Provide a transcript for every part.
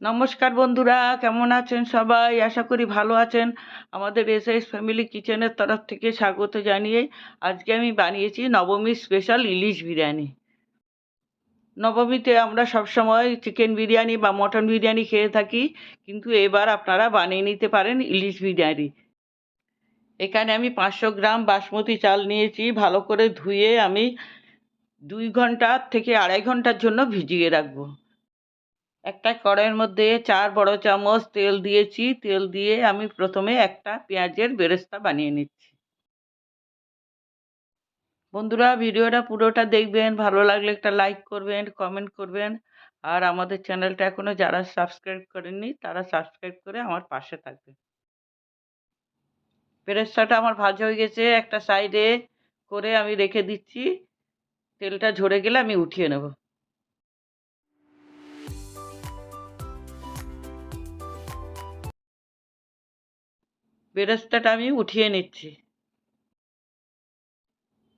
নমস্কার বন্ধুরা, কেমন আছেন সবাই? আশা করি ভালো আছেন। আমাদের এস এস ফ্যামিলি কিচেনের তরফ থেকে স্বাগত জানিয়ে আজকে আমি বানিয়েছি নবমী স্পেশাল ইলিশ বিরিয়ানি। নবমীতে আমরা সবসময় চিকেন বিরিয়ানি বা মটন বিরিয়ানি খেয়ে থাকি, কিন্তু এবার আপনারা বানিয়ে নিতে পারেন ইলিশ বিরিয়ানি। এখানে আমি পাঁচশো গ্রাম বাসমতি চাল নিয়েছি, ভালো করে ধুয়ে আমি দুই ঘণ্টা থেকে আড়াই ঘণ্টার জন্য ভিজিয়ে রাখব। একটা কড়াইয়ের মধ্যে চার বড় চামচ তেল দিয়েছি। তেল দিয়ে আমি প্রথমে একটা পেঁয়াজের বেরেস্তা বানিয়ে নিচ্ছি। বন্ধুরা, ভিডিওটা পুরোটা দেখবেন। ভালো লাগলে একটা লাইক করবেন, কমেন্ট করবেন। আর আমাদের চ্যানেলটা এখনও যারা সাবস্ক্রাইব করেননি, তারা সাবস্ক্রাইব করে আমার পাশে থাকবেন। বেরেস্তাটা আমার ভাজা হয়ে গেছে। একটা সাইডে করে আমি রেখে দিচ্ছি। তেলটা ঝরে গেলে আমি উঠিয়ে নেব। বেরেস্তাটা আমি উঠিয়ে নিচ্ছি।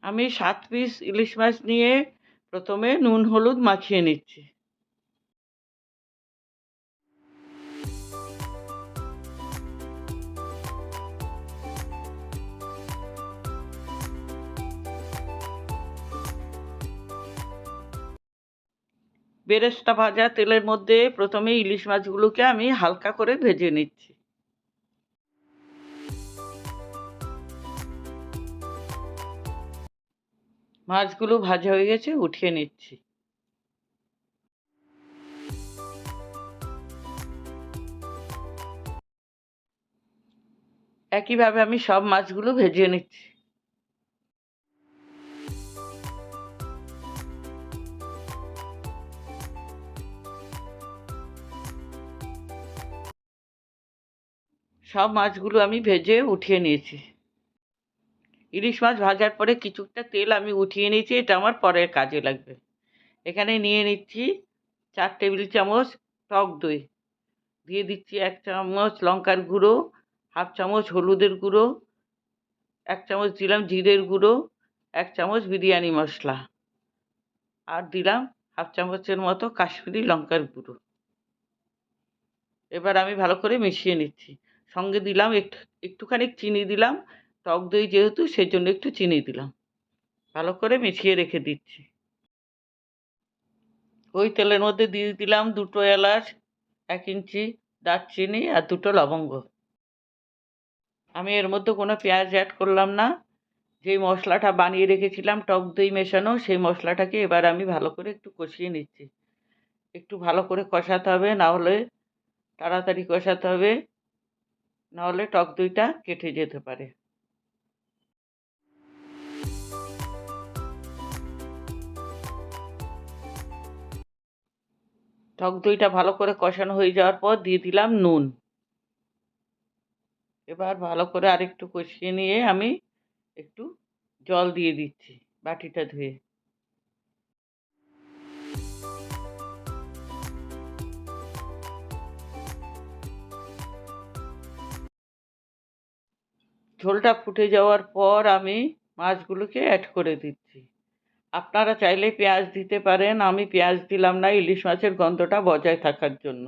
আমি সাত পিস ইলিশ মাছ নিয়ে প্রথমে নুন, হলুদ মাখিয়ে নিচ্ছি। বেরেস্তা ভাজা তেলের মধ্যে প্রথমে ইলিশ মাছগুলোকে আমি হালকা করে ভেজে নিচ্ছি। মাছগুলো ভাজা হয়ে গেছে, উঠিয়ে নিচ্ছি। একইভাবে আমি সব মাছগুলো ভেজে নিচ্ছি। সব মাছগুলো আমি ভেজে উঠিয়ে নিয়েছি। ইলিশ মাছ ভাজার পরে কিছুটা তেল আমি উঠিয়ে নিয়েছি, এটা আমার পরের কাজে লাগবে। এখানে নিয়ে নিচ্ছি চার টেবিল চামচ টক দই। দিয়ে দিচ্ছি এক চামচ লঙ্কার গুঁড়ো, হাফ চামচ হলুদের গুঁড়ো, এক চামচ দিলাম জিরের গুঁড়ো, এক চামচ বিরিয়ানি মশলা। আর দিলাম হাফ চামচের মতো কাশ্মীরি লঙ্কার গুঁড়ো। এবার আমি ভালো করে মিশিয়ে নিচ্ছি। সঙ্গে দিলাম একটু, একটুখানি চিনি দিলাম টক দই যেহেতু সেই জন্য একটু চিনি দিলাম। ভালো করে মিশিয়ে রেখে দিচ্ছি। ওই তেলের মধ্যে দিয়ে দিলাম দুটো এলাচ, এক ইঞ্চি দারচিনি আর দুটো লবঙ্গ। আমি এর মধ্যে কোনো পেঁয়াজ অ্যাড করলাম না। যেই মশলাটা বানিয়ে রেখেছিলাম টক দই মেশানো, সেই মশলাটাকে এবার আমি ভালো করে একটু কষিয়ে নিচ্ছি। একটু ভালো করে কষাতে হবে, না হলে তাড়াতাড়ি কষাতে হবে নাহলে টক দইটা কেটে যেতে পারে। টক দইটা ভালো করে কষানো হয়ে যাওয়ার পর দিয়ে দিলাম নুন। এবার ভালো করে আরেকটু কষিয়ে নিয়ে আমি একটু জল দিয়ে দিচ্ছি বাটিটা ধুয়ে। ঝোলটা ফুটে যাওয়ার পর আমি মাছগুলোকে অ্যাড করে দিচ্ছি। আপনারা চাইলে পেঁয়াজ দিতে পারেন। আমি পেঁয়াজ দিলাম না, ইলিশ মাছের গন্ধটা বজায় থাকার জন্য।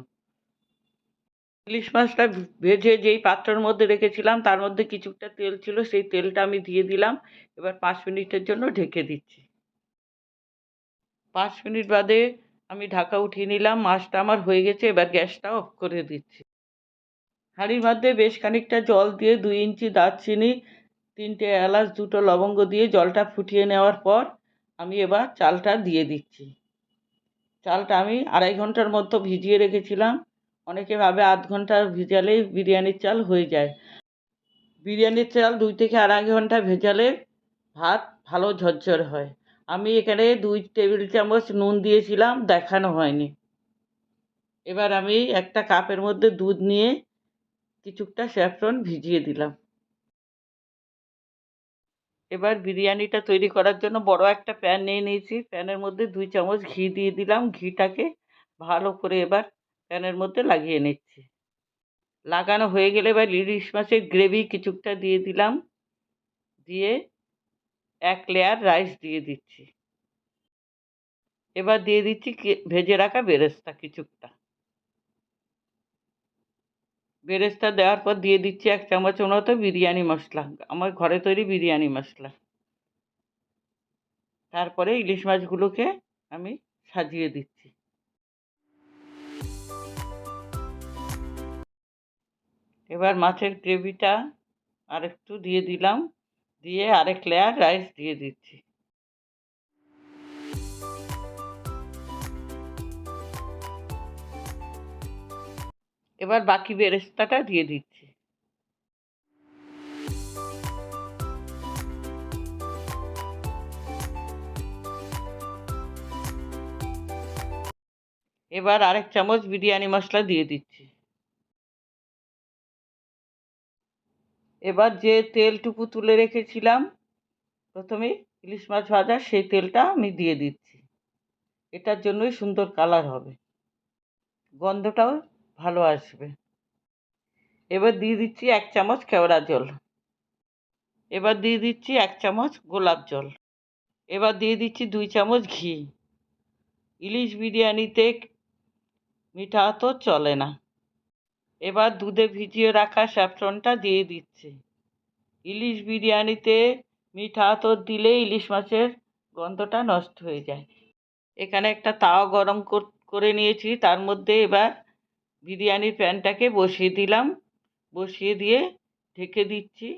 ইলিশ মাছটা ভেজে যেই পাত্রের মধ্যে রেখেছিলাম, তার মধ্যে কিছুটা তেল ছিল, সেই তেলটা আমি দিয়ে দিলাম। এবার পাঁচ মিনিটের জন্য ঢেকে দিচ্ছি। পাঁচ মিনিট বাদে আমি ঢাকা উঠিয়ে নিলাম, মাছটা আমার হয়ে গেছে, এবার গ্যাসটা অফ করে দিচ্ছি। হাঁড়ির মধ্যে বেশ খানিকটা জল দিয়ে দুই ইঞ্চি দারচিনি, তিনটে এলাচ, দুটো লবঙ্গ দিয়ে জলটা ফুটিয়ে নেওয়ার পর আমি এবার চালটা দিয়ে দিচ্ছি। চালটা আমি আড়াই ঘণ্টার মতো ভিজিয়ে রেখেছিলাম। অনেকে ভাবে আধ ঘণ্টা ভিজালেই বিরিয়ানির চাল হয়ে যায়। বিরিয়ানির চাল দুই থেকে আড়াই ঘণ্টা ভেজালে ভাত ভালো ঝরঝর হয়। আমি এখানে দুই টেবিল চামচ নুন দিয়েছিলাম, দেখানো হয়নি। এবার আমি একটা কাপের মধ্যে দুধ নিয়ে কিছুটা স্যাফরন ভিজিয়ে দিলাম। এবার বিরিয়ানিটা তৈরি করার জন্য বড় একটা প্যান নিয়ে নিয়েছি। প্যানের মধ্যে দুই চামচ ঘি দিয়ে দিলাম। ঘিটাকে ভালো করে এবার প্যানের মধ্যে লাগিয়ে নিচ্ছি। লাগানো হয়ে গেলে এবার ইলিশ মাছের গ্রেভি কিছুটা দিয়ে দিলাম। দিয়ে এক লেয়ার রাইস দিয়ে দিচ্ছি। এবার দিয়ে দিচ্ছি ভেজে রাখা বেরেস্তা কিছুটা বেরেস্তা দেওয়ার পর দিয়ে দিচ্ছি এক চামচ মতো বিরিয়ানি মশলা। আমার ঘরে তৈরি বিরিয়ানি মশলা। তারপরে ইলিশ মাছগুলোকে আমি সাজিয়ে দিচ্ছি। এবার মাছের গ্রেভিটা আরেকটু দিয়ে দিলাম। দিয়ে আরেক লেয়ার রাইস দিয়ে দিচ্ছি। এবার বাকি বেরেস্তাটা দিয়ে দিচ্ছি। এবার আরেক চামচ বিরিয়ানি মশলা দিয়ে দিচ্ছি। এবার যে তেলটুকু তুলে রেখেছিলাম, প্রথমে ইলিশ মাছ ভাজা, সেই তেলটা আমি দিয়ে দিচ্ছি। এটার জন্যই সুন্দর কালার হবে। গন্ধটাও ভালো আসবে। এবার দিয়ে দিচ্ছি এক চামচ কেওড়া জল। এবার দিয়ে দিচ্ছি এক চামচ গোলাপ জল। এবার দিয়ে দিচ্ছি দুই চামচ ঘি। ইলিশ বিরিয়ানিতে মিঠা তো চলে না। এবার দুধে ভিজিয়ে রাখা স্যাফরনটা দিয়ে দিচ্ছি। ইলিশ বিরিয়ানিতে মিঠা আতর দিলে ইলিশ মাছের গন্ধটা নষ্ট হয়ে যায়। এখানে একটা তাওয়া গরম করে নিয়েছি। তার মধ্যে এবার বিরিয়ানির প্যানটাকে বসিয়ে দিলাম। বসিয়ে দিয়ে ঢেকে দিচ্ছি।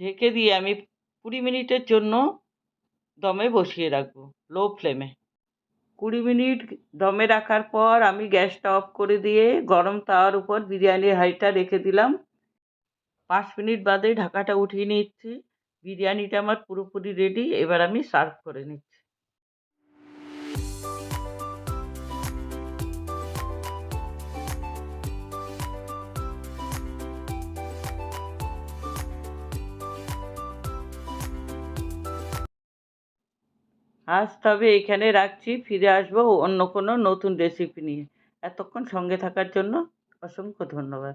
ঢেকে দিয়ে আমি কুড়ি মিনিটের জন্য দমে বসিয়ে রাখব লো ফ্লেমে কুড়ি মিনিট দমে রাখার পর আমি গ্যাসটা অফ করে দিয়ে গরম তাওয়ার উপর বিরিয়ানির হাঁড়িটা রেখে দিলাম। পাঁচ মিনিট বাদে ঢাকাটা উঠিয়ে নিচ্ছি। বিরিয়ানিটা আমার পুরোপুরি রেডি এবার আমি সার্ভ করে নিচ্ছি। আজ তবে এখানে রাখছি, ফিরে আসব অন্য কোনো নতুন রেসিপি নিয়ে। এতক্ষণ সঙ্গে থাকার জন্য অসংখ্য ধন্যবাদ।